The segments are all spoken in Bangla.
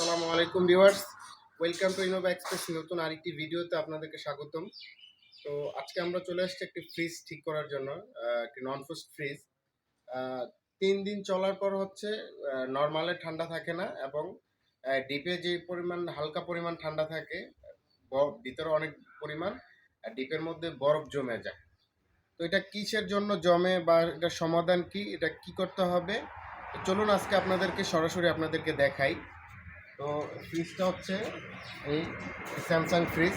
আসসালামু আলাইকুম viewers. Welcome to Innova express নতুন আরেকটি ভিডিওতে আপনাদেরকে স্বাগতম। তো আজকে আমরা চলে আসছি একটি ফ্রিজ ঠিক করার জন্য একটি নন ফ্রোস্ট ফ্রিজ তিন দিন চলার পর হচ্ছে নর্মালে ঠান্ডা থাকে না এবং ডিপে যে পরিমাণ, হালকা পরিমাণ ঠান্ডা থাকে ভিতরে অনেক পরিমাণ ডিপের মধ্যে বরফ জমে যায়। তো এটা কিসের জন্য জমে বা এটা সমাধান কি, এটা কি করতে হবে? চলুন আজকে আপনাদেরকে সরাসরি আপনাদেরকে দেখাই। তো ফ্রিজটা হচ্ছে এই স্যামসাং ফ্রিজ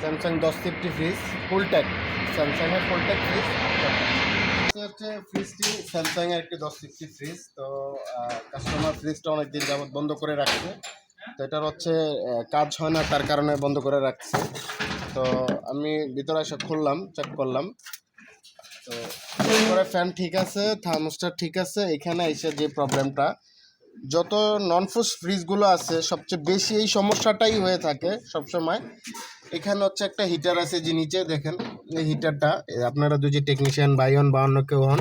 স্যামসাং দশ ফিফটি ফ্রিজ ফুলটেক স্যামসাংয়ের ফুলটেক ফ্রিজ হচ্ছে ফ্রিজটি স্যামসাংয়ের একটি দশ ফিফটি ফ্রিজ তো কাস্টমার ফ্রিজটা অনেক দিন যাবত বন্ধ করে রাখছে। তো এটার হচ্ছে কাজ হয় না, তার কারণে বন্ধ করে রাখছে। তো আমি ভিতরে এসে খুললাম চেক করলাম। তো ফ্যান ঠিক আছে থার্মোস্টার ঠিক আছে, এখানে এসে যে প্রবলেমটা যত নন ফুস ফ্রিজগুলো আছে, সবচেয়ে বেশি এই সমস্যাটাই হয়ে থাকে সবসময়। এখানে হচ্ছে একটা হিটার আছে যে নিচে, দেখেন, এই হিটারটা আপনারা দুই যে টেকনিশিয়ান ভাই হন বা অন্য কেউ হন,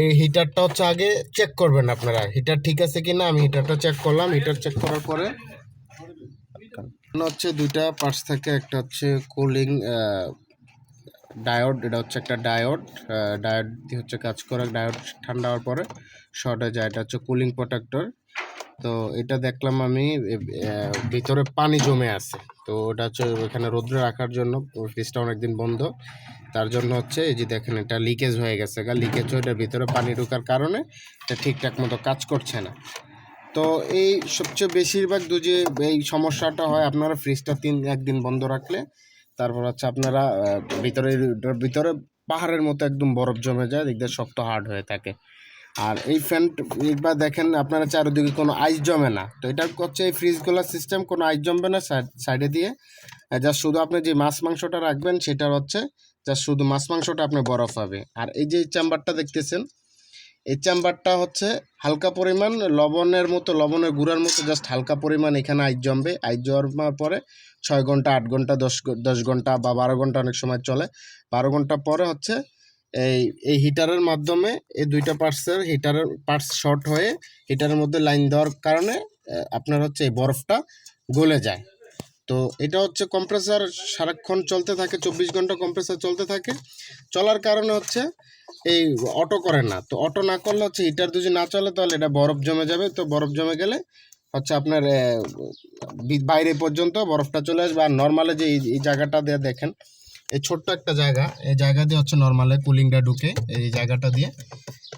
এই হিটারটা হচ্ছে আগে চেক করবেন আপনারা হিটার ঠিক আছে কি না আমি হিটারটা চেক করলাম হিটার চেক করার পরে হচ্ছে দুইটা পার্টস থাকে, একটা হচ্ছে কুলিং ডায়োড, এটা হচ্ছে একটা ডায়োড ডায়োড দিয়ে হচ্ছে কাজ করে, ডায়োড ঠান্ডা হওয়ার পরে শর্ট হয়ে যায়। এটা হচ্ছে কুলিং প্রোটেক্টর তো এটা দেখলাম আমি ভিতরে পানি জমে আছে। তো ওটা হচ্ছে ওখানে রোদ্রে রাখার জন্য ফ্রিজটা অনেকদিন বন্ধ। তার জন্য হচ্ছে এই যে দেখেন, এটা লিকেজ হয়ে গেছে লিকেজ হয়ে এটার ভিতরে পানি ঢোকার কারণে এটা ঠিকঠাক মতো কাজ করছে না। তো এই সবচেয়ে বেশিরভাগ দু যে এই সমস্যাটা হয়, আপনারা ফ্রিজটা তিন, একদিন বন্ধ রাখলে তারপর হচ্ছে আপনারা ভিতরে ভিতরে পাহাড়ের মতো একদম বরফ জমে যায়, দেখতে শক্ত হার্ড হয়ে থাকে। আর এই ফ্যান বা দেখেন, আপনারা চারিদিকে কোনো আইস জমে না। তো এটা হচ্ছে এই ফ্রিজগুলোর সিস্টেম কোনো আইস জমবে না সাইডে দিয়ে। যা শুধু আপনি যে মাছ মাংসটা রাখবেন, সেটার হচ্ছে যা শুধু মাছ মাংসটা আপনি বরফ হবে আর এই যে চেম্বারটা দেখতেছেন এই চেম্বারটা হচ্ছে হালকা পরিমাণ, লবণের মতো, লবণের গুঁড়ার মতো জাস্ট হালকা পরিমাণ এখানে আইস জমবে। আইস জমার পরে ছয় ঘণ্টা, আট ঘণ্টা, দশ দশ ঘণ্টা বা বারো ঘণ্টা অনেক সময় চলে। বারো ঘণ্টা পরে হচ্ছে এই এই হিটারের মাধ্যমে এই দুইটা পার্টসের হিটারের পার্টস শর্ট হয়ে হিটারের মধ্যে লাইন দেওয়ার কারণে আপনার হচ্ছে এই বরফটা গলে যায়। তো এটা হচ্ছে কম্প্রেসার সারাক্ষণ চলতে থাকে, চব্বিশ ঘণ্টা কম্প্রেসার চলতে থাকে। চলার কারণে হচ্ছে এই অটো করে না। তো অটো না করলে হচ্ছে হিটার যদি না চলে তাহলে এটা বরফ জমে যাবে। তো বরফ জমে গেলে হচ্ছে আপনার বাইরে পর্যন্ত বরফটা চলে আসবে। আর নর্মালে যে এই- জায়গাটা দিয়ে দেখেন, এই ছোট্ট একটা জায়গা, এই জায়গা দিয়ে হচ্ছে নর্মালে কুলিংটা ঢুকে, এই জায়গাটা দিয়ে।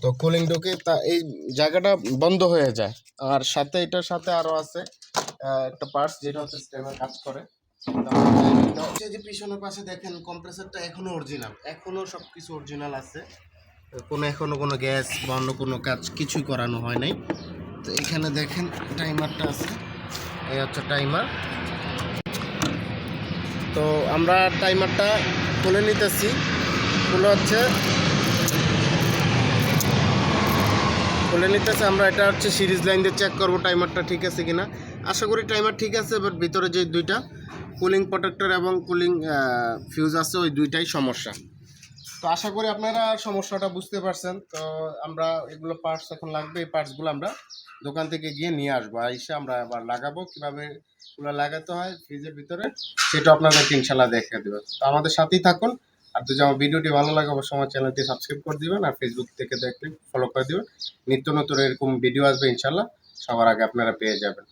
তো কুলিং ঢুকে তা, এই জায়গাটা বন্ধ হয়ে যায়। আর সাথে এটার সাথে আরও আছে একটা পার্টস যেটা হচ্ছে স্টেমের কাজ করে। যে পিছনের পাশে দেখেন কম্প্রেসারটা এখনও অরিজিনাল এখনও সব কিছু অরিজিনাল আছে। কোনো এখনও কোনো গ্যাস বা অন্য কোনো কাজ কিছুই করানো হয় নাই। তো এখানে দেখেন, টাইমারটা আছে। এই হচ্ছে টাইমার। তো আমরা টাইমারটা খুলে নিতেছি। খুলে হচ্ছে, খুলে নিতেছে। আমরা এটা হচ্ছে সিরিজ লাইন দিয়ে চেক করব টাইমারটা ঠিক আছে কিনা। আশা করি টাইমার ঠিক আছে বাট ভিতরে যে দুইটা কুলিং প্রোটেক্টর এবং কুলিং ফিউজ আছে, ওই দুইটাই সমস্যা। তো আশা করি আপনারা সমস্যাটা বুঝতে পারছেন। তো আমরা এগুলো পার্টস এখন লাগবে, এই পার্টসগুলো আমরা দোকান থেকে গিয়ে নিয়ে আসব। এসে আমরা আবার লাগাবো, কীভাবে এগুলো লাগাতে হয় ফ্রিজের ভিতরে, সেটা আপনাদেরকে ইনশাল্লাহ দেখে দেবে। তো আমাদের সাথেই থাকুন, আর যদি আমার ভিডিওটি ভালো লাগে, অবশ্যই আমার চ্যানেলটি সাবস্ক্রাইব করে দিবেন, আর ফেসবুক থেকে দেখলে ফলো করে দিবেন। নিত্য নতুন এরকম ভিডিও আসবে ইনশাল্লাহ সবার আগে আপনারা পেয়ে যাবেন।